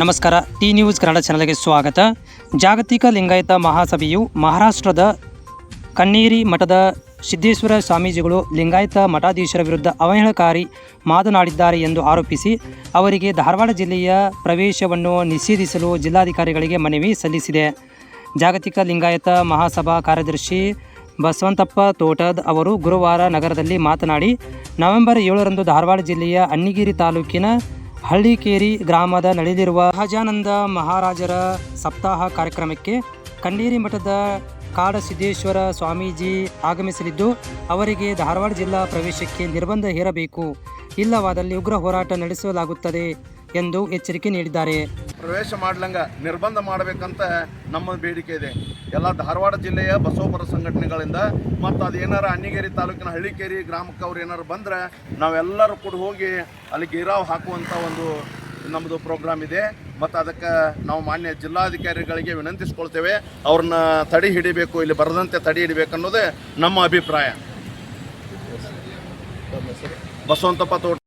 ನಮಸ್ಕಾರ. T news Kannada ಚಾನಲ್ಗೆ ಸ್ವಾಗತ. ಜಾಗತಿಕ ಲಿಂಗಾಯತ ಮಹಾಸಭೆಯು ಮಹಾರಾಷ್ಟ್ರದ ಕಣ್ಣೀರಿ ಮಠದ ಸಿದ್ದೇಶ್ವರ ಸ್ವಾಮೀಜಿಗಳು ಲಿಂಗಾಯತ ಮಠಾಧೀಶರ ವಿರುದ್ಧ ಅವಹೇಳಕಾರಿ ಮಾತನಾಡಿದ್ದಾರೆ ಎಂದು ಆರೋಪಿಸಿ ಅವರಿಗೆ ಧಾರವಾಡ ಜಿಲ್ಲೆಯ ಪ್ರವೇಶವನ್ನು ನಿಷೇಧಿಸಲು ಜಿಲ್ಲಾಧಿಕಾರಿಗಳಿಗೆ ಮನವಿ ಸಲ್ಲಿಸಿದೆ. ಜಾಗತಿಕ ಲಿಂಗಾಯತ ಮಹಾಸಭಾ ಕಾರ್ಯದರ್ಶಿ ಬಸವಂತಪ್ಪ ತೋಟದ್ ಅವರು ಗುರುವಾರ ನಗರದಲ್ಲಿ ಮಾತನಾಡಿ, ನವೆಂಬರ್ ಏಳರಂದು ಧಾರವಾಡ ಜಿಲ್ಲೆಯ ಅಣ್ಣಿಗಿರಿ ತಾಲೂಕಿನ ಹಳ್ಳಿಕೇರಿ ಗ್ರಾಮದ ನಡೆದಿರುವ ಸಹಜಾನಂದ ಮಹಾರಾಜರ ಸಪ್ತಾಹ ಕಾರ್ಯಕ್ರಮಕ್ಕೆ ಕಣ್ಣೀರಿ ಮಠದ ಕಾಡಸಿದ್ದೇಶ್ವರ ಸ್ವಾಮೀಜಿ ಆಗಮಿಸಲಿದ್ದು, ಅವರಿಗೆ ಧಾರವಾಡ ಜಿಲ್ಲಾ ಪ್ರವೇಶಕ್ಕೆ ನಿರ್ಬಂಧ ಹೇರಬೇಕು. ಇಲ್ಲವಾದಲ್ಲಿ ಉಗ್ರ ಹೋರಾಟ ನಡೆಸಲಾಗುತ್ತದೆ. ಎಂದು ಎಚ್ಚರಿಕೆ ನೀಡಿದ್ದಾರೆ. ಪ್ರವೇಶ ಮಾಡ್ಲಂಗ ನಿರ್ಬಂಧ ಮಾಡಬೇಕಂತ ನಮ್ಮ ಬೇಡಿಕೆ ಇದೆ. ಎಲ್ಲ ಧಾರವಾಡ ಜಿಲ್ಲೆಯ ಬಸವಪರ ಸಂಘಟನೆಗಳಿಂದ ಮತ್ತು ಅದು ಏನಾರ ಅಣ್ಣಿಗೇರಿ ತಾಲೂಕಿನ ಹಳ್ಳಿಕೇರಿ ಗ್ರಾಮಕ್ಕೆ ಅವ್ರು ಏನಾರು ಬಂದ್ರೆ ನಾವೆಲ್ಲರೂ ಕೂಡ ಹೋಗಿ ಅಲ್ಲಿ ಗೀರಾವ್ ಹಾಕುವಂಥ ಒಂದು ನಮ್ಮದು ಪ್ರೋಗ್ರಾಮ್ ಇದೆ. ಮತ್ತು ಅದಕ್ಕೆ ನಾವು ಮಾನ್ಯ ಜಿಲ್ಲಾಧಿಕಾರಿಗಳಿಗೆ ವಿನಂತಿಸ್ಕೊಳ್ತೇವೆ. ಅವ್ರನ್ನ ತಡೆ ಹಿಡಿಬೇಕು, ಇಲ್ಲಿ ಬರದಂತೆ ತಡೆ ಹಿಡಿಬೇಕು ಅನ್ನೋದೇ ನಮ್ಮ ಅಭಿಪ್ರಾಯ. ಬಸವಂತಪ್ಪ ತೋಟ